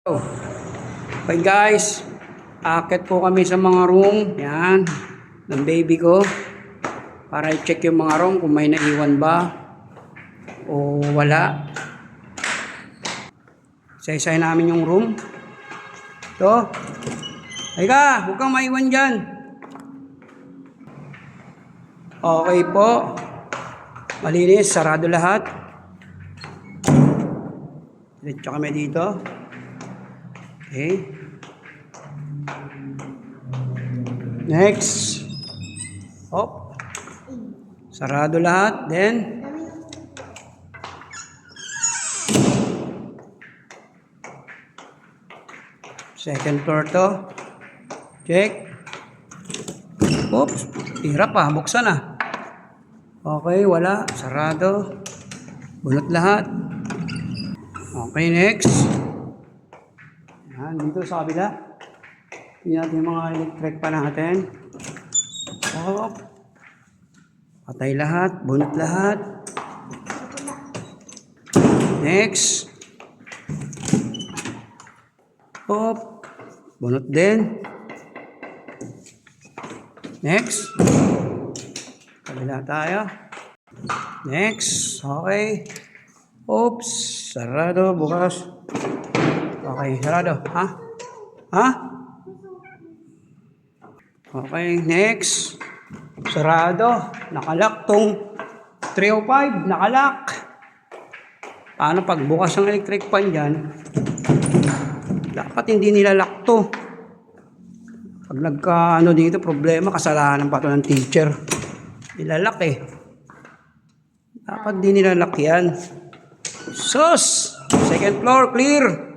Okay guys, akit po kami sa mga room, yan, ng baby ko. Para i-check yung mga room kung may naiwan ba o wala. Isa-isa namin yung room. Ito. Ay ka, huwag kang maiwan dyan. Okay po. Malinis, sarado lahat. Diretso kami dito. Okay. Next. Hop. Sarado lahat. Then, second floor to. Check. Oops. Hirap ah. Buksan ah. Okay, wala. Sarado. Bunot lahat. Okay, next. Yan, dito sa kabila. Tingnan natin yung mga electric pa natin. Hop. Patay lahat. Bunot lahat. Next. Hop. Bunot din. Next. Kabila tayo. Next. Okay. Oops. Sarado. Bukas. Okay. Sarado. Ha? Ha? Okay. Next. Sarado. Nakalak tong 305. Nakalak. Paano pag bukas ng electric fan dyan? Dapat hindi nila to. Pag nagka ano dito problema, kasalanan pa to ng teacher. Nilalak eh. Dapat di nilalak yan. Sus! Second floor, clear!